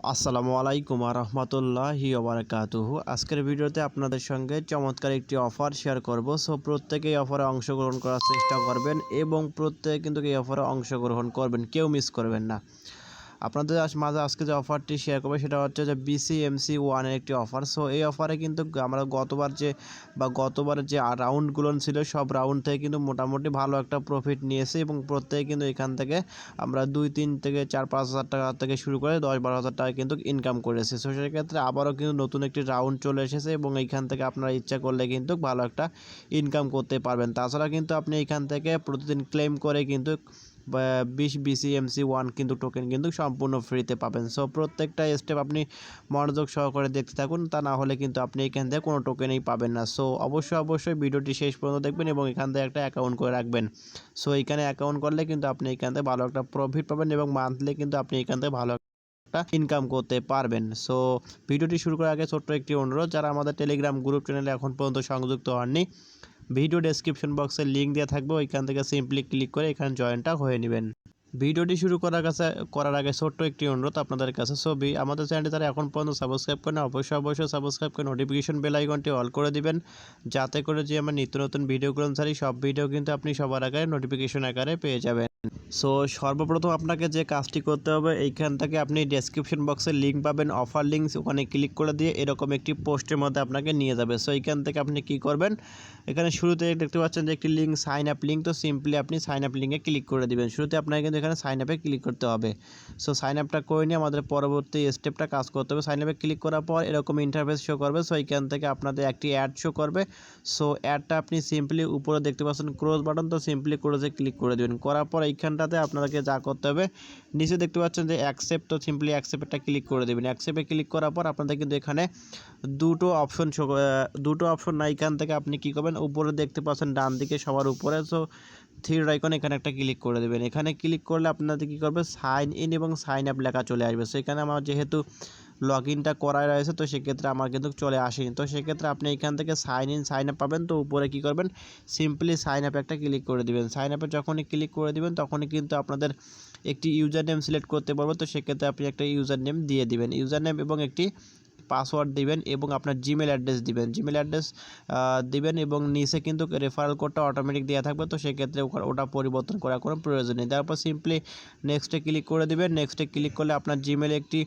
আসসালামু আলাইকুম রহমতুল্লাহি ওবরাকাতুহু আজকের ভিডিওতে আপনাদের সঙ্গে চমৎকার একটি অফার শেয়ার করব। সো প্রত্যেকেই অফারে অংশগ্রহণ করার চেষ্টা করবেন এবং প্রত্যেকে কিন্তু এই অফারে অংশগ্রহণ করবেন, কেউ মিস করবেন না। আপনাদের মাঝে আজকে যে অফারটি শেয়ার করবে সেটা হচ্ছে যে বিসিএমসি ওয়ানের একটি অফার সো এই অফারে কিন্তু আমরা গতবার যে, বা গতবারের যে রাউন্ডগুলো ছিল, সব রাউন্ড থেকে কিন্তু মোটামুটি ভালো একটা প্রফিট নিয়েছে এবং প্রত্যেকে কিন্তু এখান থেকে আমরা দুই, তিন থেকে চার, পাঁচ হাজার টাকা থেকে শুরু করে দশ, বারো হাজার টাকা কিন্তু ইনকাম করেছি। সো সেক্ষেত্রে আবারও কিন্তু নতুন একটি রাউন্ড চলে এসেছে এবং এইখান থেকে আপনারা ইচ্ছা করলে কিন্তু ভালো একটা ইনকাম করতে পারবেন। তাছাড়া কিন্তু আপনি এখান থেকে প্রতিদিন ক্লেম করে কিন্তু বিশ বিসিএমসি ওয়ান কিন্তু টোকেন কিন্তু সম্পূর্ণ ফ্রিতে পাবেন। সো প্রত্যেকটা স্টেপ আপনি মনোযোগ সহকারে দেখতে থাকুন, তা না হলে কিন্তু আপনি এখান থেকে কোনো টোকেনই পাবেন না। সো অবশ্যই অবশ্যই ভিডিওটি শেষ পর্যন্ত দেখবেন এবং এখান থেকে একটা অ্যাকাউন্ট করে রাখবেন। সো এখানে অ্যাকাউন্ট করলে কিন্তু আপনি এখান থেকে ভালো একটা প্রফিট পাবেন এবং মান্থলি কিন্তু আপনি এখান থেকে ভালো একটা ইনকাম করতে পারবেন। সো ভিডিওটি শুরু করার আগে ছোট্ট একটি অনুরোধ, যারা আমাদের টেলিগ্রাম গ্রুপ চ্যানেলে এখন পর্যন্ত সংযুক্ত হননি ভিডিও ডেসক্রিপশন বক্সে লিঙ্ক দেওয়া থাকবে, ওইখান থেকে সিম্পলি ক্লিক করে এখানে জয়েনটা হয়ে নেবেন। ভিডিওটি শুরু করার কাছে, করার আগে ছোট্ট একটি অনুরোধ আপনাদের কাছে, ছবি, আমাদের চ্যানেলটি তারা এখন পর্যন্ত সাবস্ক্রাইব করেন, অবশ্যই অবশ্যই সাবস্ক্রাইব করে নোটিফিকেশন বেল আইকনটি অল করে দিবেন, যাতে করে যে আমার নিত্য নতুন ভিডিওগুলো ছাড়ি সব ভিডিও কিন্তু আপনি সবার আগে নোটিফিকেশন আকারে পেয়ে যাবেন। সো সর্বপ্রথম আপনাকে যে কাজটি করতে হবে, এইখান থেকে আপনি ডেসক্রিপশন বক্সে লিঙ্ক পাবেন অফার লিঙ্কস ওখানে ক্লিক করে দিয়ে এরকম একটি পোস্টের মধ্যে আপনাকে নিয়ে যাবে। সো এইখান থেকে আপনি কি করবেন, এখানে শুরুতে দেখতে পাচ্ছেন যে একটি লিঙ্ক সাইন আপ লিঙ্ক তো সিম্পলি আপনি সাইন আপ লিঙ্কে ক্লিক করে দিবেন। শুরুতে আপনাকে কিন্তু এখানে সাইন আপে ক্লিক করতে হবে। সো সাইন আপটা করে নিয়ে আমাদের পরবর্তী স্টেপটা কাজ করতে হবে। সাইন আপে ক্লিক করার পর এরকম ইন্টারফেস শো করবে। সো এইখান থেকে আপনাদের একটি অ্যাড শো করবে। সো অ্যাডটা আপনি সিম্পলি উপরে দেখতে পাচ্ছেন ক্রোজ বাটন তো সিম্পলি ক্রোজে ক্লিক করে দেবেন। করার পর এইখানটাতে আপনাদেরকে যা করতে হবে, নিচে দেখতে পাচ্ছেন যে অ্যাকসেপ্ট তো সিম্পলি অ্যাকসেপ্টটা ক্লিক করে দেবেন। অ্যাকসেপ্টে ক্লিক করার পর আপনাদের কিন্তু এখানে দুটো অপশন দুটো অপশন না, এখান থেকে আপনি কী করবেন, উপরে দেখতে পাচ্ছেন ডান দিকে সবার উপরে সো থ্রির আইকন এখানে একটা ক্লিক করে দেবেন। এখানে ক্লিক করলে আপনাদের কী করবে সাইন ইন এবং সাইন আপ লেখা চলে আসবে। সেখানে আমার যেহেতু লগ ইনটা করা রয়েছে, তো সেক্ষেত্রে আমার কিন্তু চলে আসেনি। তো সেক্ষেত্রে আপনি এখান থেকে সাইন ইন সাইন আপ পাবেন, তো উপরে কী করবেন? সিম্পলি সাইন আপে একটা ক্লিক করে দিবেন। সাইন আপে যখনই ক্লিক করে দিবেন, তখনই কিন্তু আপনাদের একটি ইউজার নেম সিলেক্ট করতে পারব, তো সেক্ষেত্রে আপনি একটা ইউজার নেম দিয়ে দিবেন। ইউজার নেম এবং একটি পাসওয়ার্ড দিবেন এবং আপনার জিমেল অ্যাড্রেস দিবেন। জিমেল অ্যাড্রেস দিবেন এবং নিচে কিন্তু রেফারেল কোডটা অটোমেটিক দেওয়া থাকবে, তো সেক্ষেত্রে ওটা পরিবর্তন করার কোনো প্রয়োজন নেই। তারপর সিম্পলি নেক্সটে ক্লিক করে দিবেন। নেক্সটে ক্লিক করলে আপনার জিমেলে একটি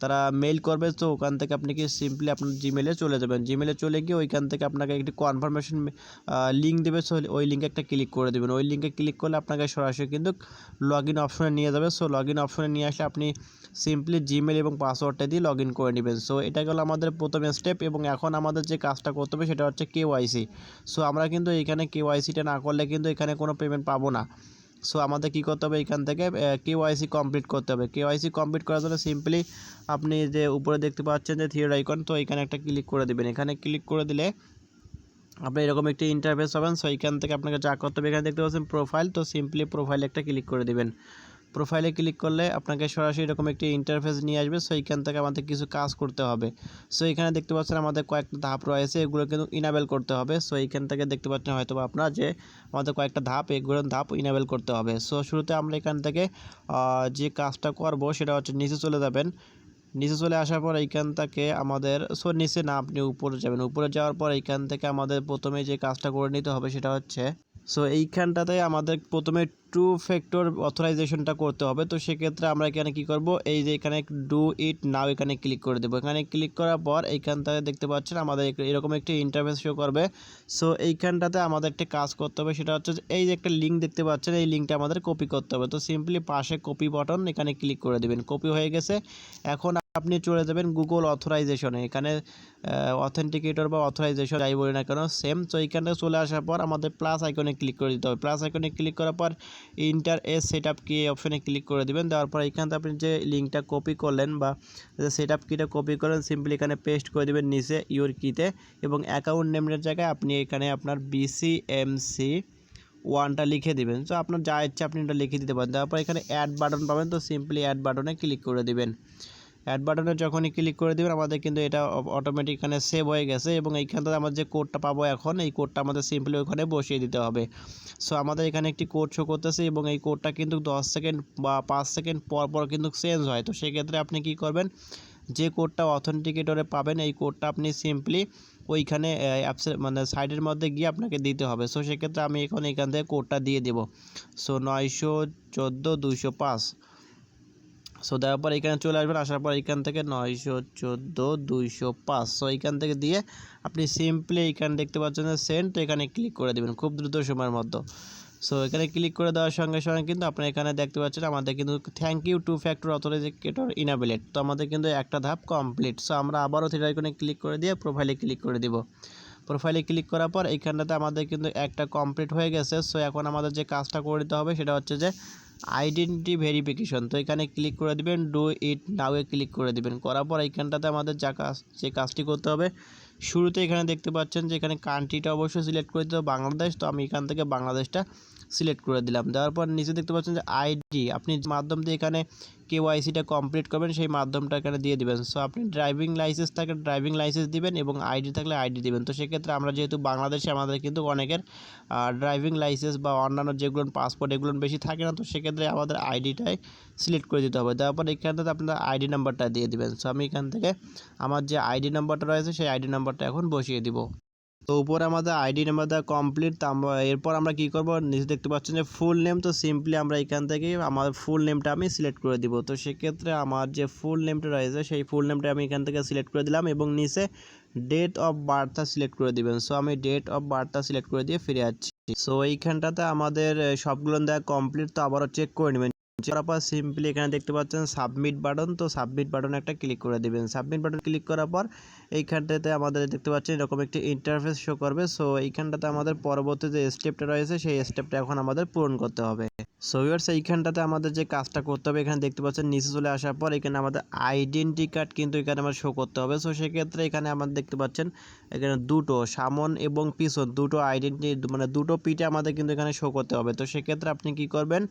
তারা মেইল করবে, তো ওখান থেকে আপনি কি সিম্পলি আপনার জিমেলে চলে যাবেন। জিমেলে চলে গিয়ে ওইখান থেকে আপনাকে একটি কনফার্মেশন লিঙ্ক দেবে সো ওই লিঙ্কে একটা ক্লিক করে দেবেন। ওই লিঙ্কে ক্লিক করলে আপনাকে সরাসরি কিন্তু লগ ইন অপশনে নিয়ে যাবে। সো লগ ইন অপশনে নিয়ে আসলে আপনি সিম্পলি জিমেল এবং পাসওয়ার্ডটা দিয়ে লগ ইন করে নেবেন। সো এটা গেল আমাদের প্রথম স্টেপ এবং এখন আমাদের যে কাজটা করতে হবে সেটা হচ্ছে কেওয়াইসি সো আমরা কিন্তু এখানে কেওয়াইসিটা না করলে কিন্তু এখানে কোনো পেমেন্ট পাবো না। সো আমাদের কী করতে হবে? এখান থেকে কেওয়াইসি কমপ্লিট করতে হবে। কেওয়াইসি কমপ্লিট করার জন্য সিম্পলি আপনি যে উপরে দেখতে পাচ্ছেন যে থিওর আইকন তো এখানে একটা ক্লিক করে দেবেন। এখানে ক্লিক করে দিলে আপনি এরকম একটি ইন্টারফেস পাবেন। সো এইখান থেকে আপনাকে যা করতে হবে, এখানে দেখতে পাচ্ছেন প্রোফাইল তো সিম্পলি প্রোফাইলে একটা ক্লিক করে দিবেন। প্রোফাইলে ক্লিক করলে আপনাকে সরাসরি এরকম একটি ইন্টারফেস নিয়ে আসবে। সো এইখান থেকে আমাদের কিছু কাজ করতে হবে। সো এখানে দেখতে পাচ্ছেন আমাদের কয়েকটা ধাপ রয়েছে। এগুলো কিন্তু ইনাবেল করতে হবে। সো এইখান থেকে দেখতে পাচ্ছেন হয়তো আপনারা যে আমাদের কয়েকটা ধাপ, এগুলো ধাপ ইনাবেল করতে হবে। সো শুরুতে আমরা এখান থেকে যে কাজটা করব সেটা হচ্ছে নিচে চলে যাবেন। নিচে চলে আসার পর এইখান থেকে আমাদের সো নিচে না আপনি উপরে যাবেন। উপরে যাওয়ার পর এইখান থেকে আমাদের প্রথমে যে কাজটা করে নিতে হবে সেটা হচ্ছে সো এইখানটাতে আমাদের প্রথমে টু ফ্যাক্টর অথরাইজেশনটা করতে হবে। তো সেক্ষেত্রে আমরা এখানে কি করব? এই যে এখানে ডু ইট নাও এখানে ক্লিক করে দেবো। এখানে ক্লিক করার পর এইখানটাতে দেখতে পাচ্ছেন আমাদের এরকম একটি ইন্টারফেস শো করবে। সো এইখানটাতে আমাদের একটা কাজ করতে হবে, সেটা হচ্ছে এই যে একটা লিঙ্ক দেখতে পাচ্ছেন, এই লিঙ্কটা আমাদের কপি করতে হবে। তো সিম্পলি পাশে কপি বাটন এখানে ক্লিক করে দেবেন। কপি হয়ে গেছে। এখন আপনি চলে যাবেন গুগল অথরাইজেশনে এখানে অথেন্টিকেটর বা অথরাইজেশন যাই বলি না কেন সেম তো এইখানে চলে আসার পর আমাদের প্লাস আইকনে ক্লিক করে দিতে হবে। প্লাস আইকনে ক্লিক করার পর ইন্টার এস সেট আপ কি অপশনে ক্লিক করে দিবেন। দেওয়ার পর এইখান থেকে আপনি যে লিঙ্কটা কপি করলেন বা সেট আপ কিটা কপি করেন সিম্পলি এখানে পেস্ট করে দিবেন নিচে ইউর কিতে এবং অ্যাকাউন্ট নেমের জায়গায় আপনি এখানে আপনার বিসিএমসি ওয়ানটা লিখে দিবেন। তো আপনার যা ইচ্ছা আপনি এটা লিখে দিতে পারেন। তারপর এখানে অ্যাড বাটন পাবেন। তো সিম্পলি অ্যাড বাটনে ক্লিক করে দিবেন। অ্যাড বাটনে যখনই ক্লিক করে দেবেন, আমাদের কিন্তু এটা অটোমেটিক এখানে সেভ হয়ে গেছে এবং এইখান থেকে আমরা যে কোডটা পাবো এখন, এই কোডটা আমাদের সিম্পলি ওখানে বসিয়ে দিতে হবে। সো আমাদের এখানে একটি কোড শো করতেছে এবং এই কোডটা কিন্তু দশ সেকেন্ড বা পাঁচ সেকেন্ড পর পর কিন্তু চেঞ্জ হয়। তো সেক্ষেত্রে আপনি কি করবেন? যে কোডটা অথেন্টিকেটরে পাবেন, এই কোডটা আপনি সিম্পলি ওইখানে অ্যাপসের মানে সাইডের মধ্যে গিয়ে আপনাকে দিতে হবে। সো সেক্ষেত্রে আমি এখন এখান থেকে কোডটা দিয়ে দেবো। সো নয়শো চোদ্দ দুইশো পাঁচ। সো দেওয়ার পর এখানে চলে আসবেন, আসার পর এখান থেকে নয়শো চোদ্দ, দুইশো পাঁচ। সো এখান থেকে দিয়ে আপনি সিম্পলি এখানে দেখতে পাচ্ছেন যে সেন্ট এখানে ক্লিক করে দেবেন খুব দ্রুত সময়ের মধ্যে। সো এখানে ক্লিক করে দেওয়ার সঙ্গে সঙ্গে কিন্তু আপনারা এখানে দেখতে পাচ্ছেন আমাদের কিন্তু thank you two factor authenticator enabled তো আমাদের কিন্তু একটা ধাপ কমপ্লিট সো আমরা আবারও থ্রি আইকনে ক্লিক করে দিয়ে প্রোফাইলে ক্লিক করে দিব। প্রোফাইলে ক্লিক করার পর এইখানটাতে আমাদের কিন্তু একটা কমপ্লিট হয়ে গেছে। সো এখন আমাদের যে কাজটা করে দিতে হবে সেটা হচ্ছে যে আইডেন্টি ভেরিফিকেশন। তো এখানে ক্লিক করে দিবেন, ডু ইট নাওয়ে ক্লিক করে দিবেন। করার পর এইখানটাতে আমাদের যা কাজ, যে কাজটি করতে হবে, শুরুতে এখানে দেখতে পাচ্ছেন যে এখানে কান্ট্রিটা অবশ্যই সিলেক্ট করে দিতে বাংলাদেশ। তো আমি এখান থেকে বাংলাদেশটা সিলেক্ট করে দিলাম। দেওয়ার পর নিচে দেখতে পাচ্ছেন যে আইডি, আপনি মাধ্যম দিয়ে এখানে কেওয়াইসিটা কমপ্লিট করবেন, সেই মাধ্যমটা এখানে দিয়ে দিবেন। সো আপনি ড্রাইভিং লাইসেন্স থাকলে ড্রাইভিং লাইসেন্স দিবেন এবং আইডি থাকলে আইডি দিবেন। তো সেক্ষেত্রে আমরা যেহেতু বাংলাদেশে, আমাদের কিন্তু অনেকের ড্রাইভিং লাইসেন্স বা অন্যান্য যেগুলো পাসপোর্ট এগুলো বেশি থাকে না, তো সেক্ষেত্রে আমাদের আইডিটাই সিলেক্ট করে দিতে হবে। তারপর পর এখান থেকে আপনার আইডি নাম্বারটা দিয়ে দিবেন। সো আমি এখান থেকে আমার যে আইডি নাম্বারটা রয়েছে, সেই আইডি নাম্বারটা এখন বসিয়ে দিব। তো উপরে আমাদের আইডি নাম্বার দেওয়া কমপ্লিট এরপর আমরা কি করব? নিচে দেখতে পাচ্ছেন যে ফুল নেম তো সিম্পলি আমরা এখান থেকে আমার ফুল নেমটা আমি সিলেক্ট করে দিব। তো সেক্ষেত্রে আমার যে ফুল নেমটা রয়েছে, সেই ফুল নেমটা আমি এখান থেকে সিলেক্ট করে দিলাম এবং নিচে ডেট অফ বার্থটা সিলেক্ট করে দিবেন। সো আমি ডেট অফ বার্থটা সিলেক্ট করে দিয়ে ফিরে যাচ্ছি সো এইখানটাতে আমাদের সবগুলো দেওয়া কমপ্লিট তো আবারও চেক করে নেবেন। পর সিম্পলি এখানে দেখতে পাচ্ছেন সাবমিট বাটন তো সাবমিট বাটনে একটা ক্লিক করে দেবেন। সাবমিট বাটন ক্লিক করার পর এইখানটাতে আমাদের দেখতে পাচ্ছেন এরকম একটি ইন্টারফেস শো করবে। সো এইখানটাতে আমাদের পরবর্তী যে স্টেপটা রয়েছে, সেই স্টেপটা এখন আমাদের পূরণ করতে হবে। সো ইয়ার্স এইখানটাতে আমাদের যে কাজটা করতে হবে, এখানে দেখতে পাচ্ছেন, নিচে চলে আসার পর এখানে আমাদের আইডেন্টি কার্ড কিন্তু এখানে আমাদের শো করতে হবে। সো সেক্ষেত্রে এখানে আমাদের দেখতে পাচ্ছেন, এখানে দুটো সামন এবং পিছন, দুটো আইডেন্টি মানে দুটো পিটে আমাদের কিন্তু এখানে শো করতে হবে। তো সেক্ষেত্রে আপনি কি করবেন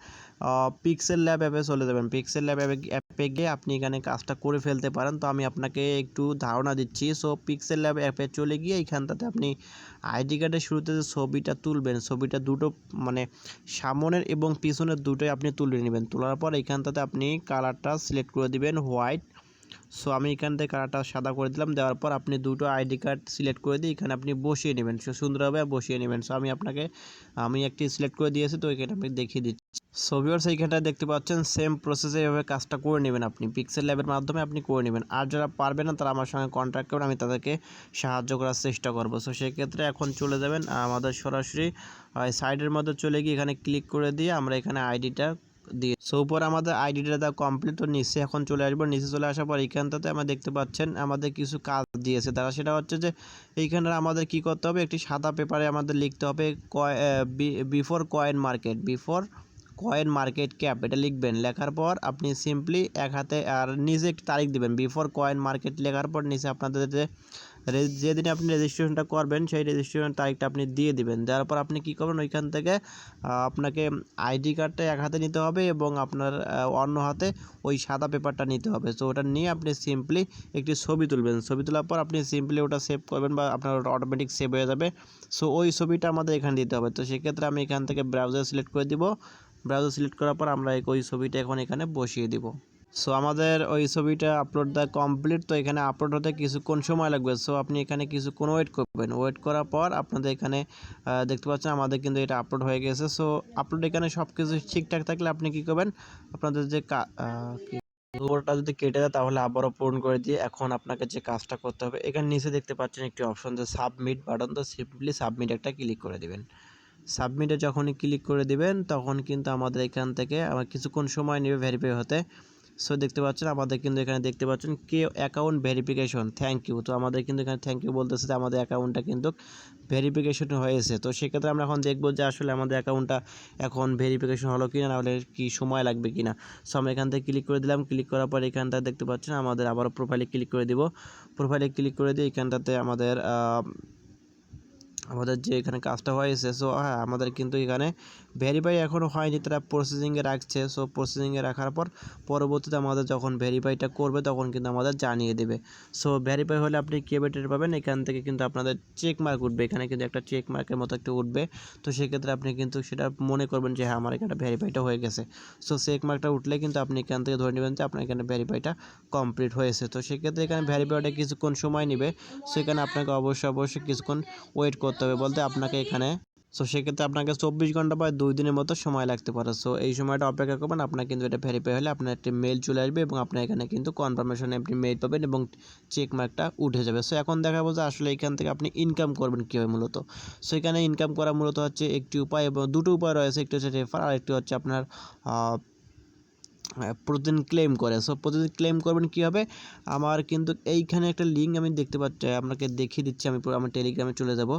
পিক্সেল ল্যাব অ্যাপে চলে যাবেন। পিক্সেল ল্যাব অ্যাপে গিয়ে আপনি এখানে কাজটা করে ফেলতে পারেন। তো আমি আপনাকে একটু ধারণা দিচ্ছি। সো পিক্সেল ল্যাব অ্যাপে চলে গিয়ে এইখানটাতে আপনি আইডি কার্ডের শুরুতে যে ছবিটা তুলবেন, ছবিটা দুটো মানে সামনের এবং পিছনের দুটোই আপনি তুলে নেবেন। তোলার পর এইখানটাতে আপনি কালারটা সিলেক্ট করে দিবেন হোয়াইট সো আমি এখান থেকে কালারটা সাদা করে দিলাম। দেওয়ার পর আপনি দুটো আইডি কার্ড সিলেক্ট করে দিয়ে এখানে আপনি বসিয়ে নেবেন। সুন্দরভাবে বসিয়ে নেবেন। সো আমি আপনাকে, আমি একটি সিলেক্ট করে দিয়েছি। তো এখানে আমি দেখিয়ে দিচ্ছি। সো ভিউয়ার্স এইখানটা দেখতে পাচ্ছেন সেম প্রসেসে এভাবে কাজটা করে নেবেন আপনি। পিক্সেল ল্যাবের মাধ্যমে আপনি করে নেবেন। আর যারা পারবেন না, তারা আমার সঙ্গে কন্ট্যাক্ট করবেন, আমি তাদেরকে সাহায্য করার চেষ্টা করব। সো সেক্ষেত্রে এখন চলে যাবেন, আমাদের সরাসরি সাইডের মধ্যে চলে গিয়ে এখানে ক্লিক করে দিয়ে আমরা এখানে আইডিটা দিয়ে সো উপর আমাদের আইডিটা দেওয়া কমপ্লিট তো নিচে এখন চলে আসব। নিচে চলে আসার পর এইখানটাতে আমরা দেখতে পাচ্ছেন, আমাদের কিছু কাজ দিয়েছে। তারা সেটা হচ্ছে যে, এইখানে আমাদের কি করতে হবে? একটি সাদা পেপারে আমাদের লিখতে হবে before coin market before coin market cap এটা লিখবেন, লেখার পর আপনি সিম্পলি এক হাতে, আর নিজে একটি তারিখ দিবেন। বিফোর কয়েন মার্কেট লেখার পর নিচে আপনাদের যে যেদিনে আপনি রেজিস্ট্রেশনটা করবেন, সেই রেজিস্ট্রেশন তারিখটা আপনি দিয়ে দিবেন। দেওয়ার পর আপনি কী করবেন? ওইখান থেকে আপনাকে আইডি কার্ডটা এক হাতে নিতে হবে এবং আপনার অন্য হাতে ওই সাদা পেপারটা নিতে হবে। তো ওটা নিয়ে আপনি সিম্পলি একটি ছবি তুলবেন। ছবি তোলার পর আপনি সিম্পলি ওটা সেভ করবেন বা আপনার ওটা অটোমেটিক সেভ হয়ে যাবে। সো ওই ছবিটা আমাদের এখানে দিতে হবে। তো, সেক্ষেত্রে আমি এখান থেকে ব্রাউজার সিলেক্ট করে দিব। ব্রাউজার সিলেক্ট করার পর আমরা ওই ছবিটা এখন এখানে বসিয়ে দিব। সো আমাদের ওই ছবিটা আপলোড দেওয়া কমপ্লিট তো এখানে আপলোড হতে কিছুক্ষণ সময় লাগবে। সো আপনি এখানে কিছুক্ষণ ওয়েট করবেন। ওয়েট করার পর আপনাদের এখানে দেখতে পাচ্ছেন আমাদের কিন্তু এটা আপলোড হয়ে গেছে। সো আপলোড এখানে সব কিছু ঠিকঠাক থাকলে আপনি কি করবেন? আপনাদের যে ওটা যদি কেটে দেয় তাহলে আবারও পূরণ করে দিয়ে এখন আপনাকে যে কাজটা করতে হবে, এখানে নিচে দেখতে পাচ্ছেন একটি অপশন যে সাবমিট বাটন তো সিম্পলি সাবমিট একটা ক্লিক করে দেবেন। সাবমিটে যখনই ক্লিক করে দিবেন, তখন কিন্তু আমাদের এখান থেকে আমার কিছুক্ষণ সময় নেবে ভেরিফাই হতে। সো দেখতে পাচ্ছেন, আমাদের কিন্তু এখানে দেখতে পাচ্ছেন কে অ্যাকাউন্ট ভেরিফিকেশন থ্যাংক ইউ তো আমাদের কিন্তু এখানে থ্যাংক ইউ বলতেছে যে আমাদের অ্যাকাউন্টটা কিন্তু ভেরিফিকেশন হয়েছে। তো সেক্ষেত্রে আমরা এখন দেখব যে আসলে আমাদের অ্যাকাউন্টটা এখন ভেরিফিকেশন হলো কি না নাহলে কি সময় লাগবে কি না সো আমরা এখান থেকে ক্লিক করে দিলাম। ক্লিক করার পর এখানটা দেখতে পাচ্ছেন, আমাদের আবারও প্রোফাইলে ক্লিক করে দিব। প্রোফাইলে ক্লিক করে দিয়ে এখানটাতে আমাদের আমাদের যে এখানে কাজটা হয়েছে সো হ্যাঁ আমাদের কিন্তু এখানে ভেরিফাই এখনও হয়নি, তারা প্রসেসিংয়ে রাখছে। সো প্রসেসিংয়ে রাখার পর পরবর্তীতে আমাদের যখন ভেরিফাইটা করবে, তখন কিন্তু আমাদের জানিয়ে দেবে। সো ভেরিফাই হলে আপনি কেবেটের পাবেন? এখান থেকে কিন্তু আপনাদের চেক মার্ক উঠবে। এখানে কিন্তু একটা চেক মার্কের মতো একটা উঠবে। তো সেক্ষেত্রে আপনি কিন্তু সেটা মনে করবেন যে হ্যাঁ আমার এখানে ভেরিফাইটা হয়ে গেছে। সো চেক মার্কটা উঠলে কিন্তু আপনি এখান থেকে ধরে নেবেন যে, আপনার এখানে ভেরিফাইটা কমপ্লিট হয়েছে। তো সেক্ষেত্রে এখানে ভেরিফাইটা কিছুক্ষণ সময় নেবে। সেখানে আপনাকে অবশ্যই অবশ্যই কিছুক্ষণ ওয়েট করতে হবে বলতে আপনাকে এখানে। সো সেক্ষেত্রে আপনাকে চব্বিশ ঘণ্টা বা দুই দিনের মতো সময় লাগতে পারে। সো এই সময়টা অপেক্ষা করবেন আপনার কিন্তু এটা ভেরিফাই হলে আপনার একটি মেল চলে আসবে এবং আপনার এখানে কিন্তু কনফার্মেশনে আপনি মেল পাবেন এবং চেক মার্কটা উঠে যাবে। সো এখন দেখাবো যে আসলে এখান থেকে আপনি ইনকাম করবেন কীভাবে মূলত। সো এখানে ইনকাম করা মূলত হচ্ছে একটি উপায় এবং দুটো উপায় রয়েছে। একটি হচ্ছে রেফার আর একটি হচ্ছে আপনার প্রতিদিন ক্লেম করে। সো প্রতিদিন ক্লেম করবেন কীভাবে? আমার কিন্তু এইখানে একটা লিঙ্ক আমি দেখতে পাচ্ছি, আপনাকে দেখিয়ে দিচ্ছি, আমি পুরো, আমার টেলিগ্রামে চলে যাব।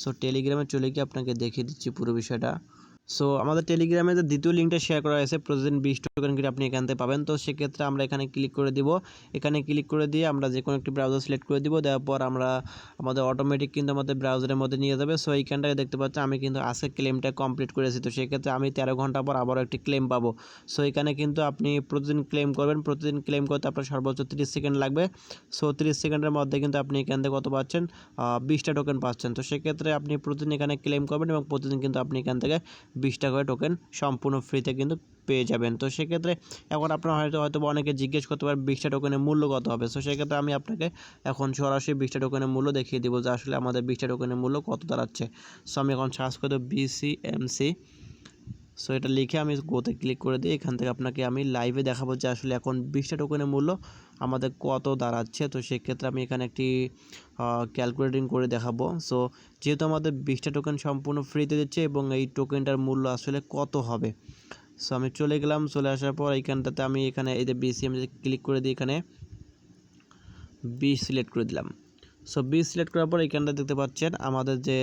সো টেলিগ্রামে চলে গিয়ে আপনাকে দেখিয়ে দিচ্ছি পুরো বিষয়টা। সো আমাদের টেলিগ্রামে যে দ্বিতীয় লিঙ্কটা শেয়ার করা হয়েছে প্রতিদিন বিশ টোকেন করে আপনি এখান থেকে পাবেন। তো সেক্ষেত্রে আমরা এখানে ক্লিক করে দিব। এখানে ক্লিক করে দিয়ে আমরা যে কোনো একটি ব্রাউজার সিলেক্ট করে দিব। দেওয়ার পর আমরা আমাদের অটোমেটিক কিন্তু আমাদের ব্রাউজারের মধ্যে নিয়ে যাবে। সো এইখানটায় দেখতে পাচ্ছি আমি কিন্তু আজকে ক্লেমটা কমপ্লিট করেছি। তো সেক্ষেত্রে আমি তেরো ঘণ্টা পর আবারও একটি ক্লেম পাবো। সো এখানে কিন্তু আপনি প্রতিদিন ক্লেম করবেন। প্রতিদিন ক্লেম করতে আপনার সর্বোচ্চ তিরিশ সেকেন্ড লাগবে। সো তিরিশ সেকেন্ডের মধ্যে কিন্তু আপনি এখান থেকে কত পাচ্ছেন? বিশটা টোকেন পাচ্ছেন। তো সেক্ষেত্রে আপনি প্রতিদিন এখানে ক্লেম করবেন এবং প্রতিদিন কিন্তু আপনি এখান থেকে বিশটা করে টোকেন সম্পূর্ণ ফ্রিতে কিন্তু পেয়ে যাবেন। তো সেক্ষেত্রে এখন আপনার হয়তো হয়তো অনেকে জিজ্ঞেস করতে পারেন বিশটা টোকেনের মূল্য কত হবে? সো সেক্ষেত্রে আমি আপনাকে এখন সরাসরি বিশটা টোকেনের মূল্য দেখিয়ে দেবো যে আসলে আমাদের বিশটা টোকেনের মূল্য কত দাঁড়াচ্ছে। সো আমি এখন সার্চ করে দেবো বিসিএমসি সো এটা লিখে আমি গোতে ক্লিক করে দিই এখান থেকে আপনাকে আমি লাইভে দেখাবো যে আসলে এখন বিশটা টোকেনের মূল্য আমাদের কত দাঁড়াচ্ছে। তো সেক্ষেত্রে আমি এখানে একটি ক্যালকুলেটিং করে দেখাবো। সো যেহেতু আমাদের বিশটা টোকেন সম্পূর্ণ ফ্রিতে দিচ্ছে এবং এই টোকেনটার মূল্য আসলে কত হবে। সো আমি চলে গেলাম, চলে আসার পর এইখানটাতে আমি এখানে এই যে বিসিএম ক্লিক করে দিই এখানে বি সিলেক্ট করে দিলাম। সো বি সিলেক্ট করার পর এখানটা দেখতে পাচ্ছেন আমাদের যে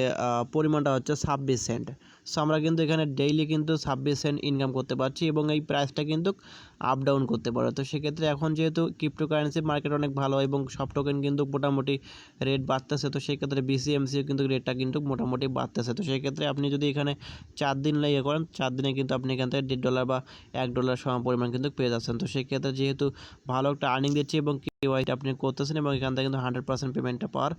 পরিমাণটা হচ্ছে ছাব্বিশ সেন্ট সো আমরা কিন্তু এখানে ডেইলি কিন্তু ছাব্বিশ সেন্ট ইনকাম করতে পারছি এবং এই প্রাইসটা কিন্তু আপ ডাউন করতে পারে। তো সেক্ষেত্রে এখন যেহেতু ক্রিপ্টোকারেন্সি মার্কেট অনেক ভালো এবং সব টোকেন কিন্তু মোটামুটি রেট বাড়তেছে, তো সেক্ষেত্রে বিসিএমসিও কিন্তু রেটটা কিন্তু মোটামুটি বাড়তেছে। তো সেক্ষেত্রে আপনি যদি এখানে চার দিন ইয়ে করেন, চার দিনে কিন্তু আপনি এখান থেকে দেড় ডলার বা এক ডলার সমান পরিমাণ কিন্তু পেয়ে যাচ্ছেন। তো সেক্ষেত্রে যেহেতু ভালো একটা আর্নিং দিচ্ছে এবং কেওয়াইটা আপনি করতেছেন এবং এখান থেকে কিন্তু হান্ড্রেড পার্সেন্ট পেমেন্টটা পাওয়ার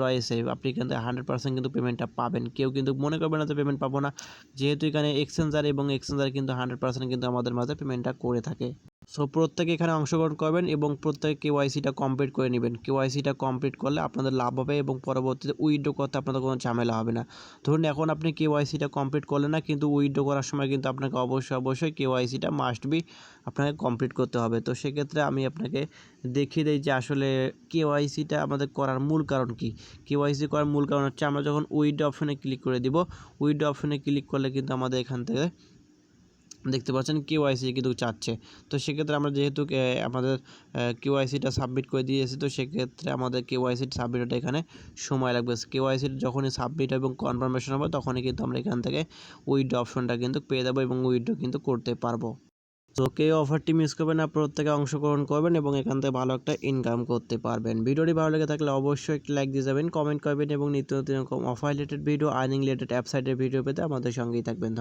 রয়েছে। আপনি এখান থেকে হান্ড্রেড পার্সেন্ট কিন্তু পেমেন্টটা পাবেন। কেউ কিন্তু মনে করবে না যে পেমেন্ট পাবো না। যেহেতু এখানে এক্সচেঞ্জার এবং এক্সচেঞ্জার কিন্তু হান্ড্রেড পার্সেন্ট কিন্তু আমাদের মাঝে পেমেন্টটা করে থাকে। সো প্রত্যেকে এখানে অংশগ্রহণ করবেন এবং প্রত্যেকে কেওয়াইসিটা কমপ্লিট করে নেবেন। কেওয়াইসিটা কমপ্লিট করলে আপনাদের লাভ হবে এবং পরবর্তীতে উইথড্র করতে আপনাদের কোনো ঝামেলা হবে না। ধরুন এখন আপনি কেওয়াইসিটা কমপ্লিট করলেন না কিন্তু উইথড্র করার সময় কিন্তু আপনাকে অবশ্যই অবশ্যই কেওয়াইসিটা মাস্ট বি আপনাকে কমপ্লিট করতে হবে। তো সেক্ষেত্রে আমি আপনাকে দেখিয়ে দিই যে আসলে কেওয়াইসিটা আমাদের করার মূল কারণ কি। কেওয়াইসি করার মূল কারণ হচ্ছে আমরা যখন উইথড্র অপশনে ক্লিক করে দিব উইথড্র অপশনে ক্লিক করলে কিন্তু আমাদের এখান থেকে দেখতে পাচ্ছেন কেওয়াইসি কিন্তু চাচ্ছে। তো সেক্ষেত্রে আমরা যেহেতু আমাদের কেওয়াইসিটা সাবমিট করে দিয়েছি তো সেক্ষেত্রে আমাদের কেওয়াইসি সাবমিটটা এখানে সময় লাগবে। কেওয়াইসির যখনই সাবমিট এবং কনফার্মেশন হবে, তখনই কিন্তু আমরা এখান থেকে উইথড্র অপশনটা কিন্তু পেয়ে যাব এবং উইথড্র কিন্তু করতে পারব। তো কেউ অফারটি মিস করবেন না, প্রত্যেকে অংশগ্রহণ করবেন এবং এখান থেকে ভালো একটা ইনকাম করতে পারবেন। ভিডিওটি ভালো লেগে থাকলে অবশ্যই একটি লাইক দিয়ে যাবেন কমেন্ট করবেন এবং নিত্য নতুন offer related video earning related অ্যাপসাইটের video পেতে আমাদের সঙ্গেই থাকবেন।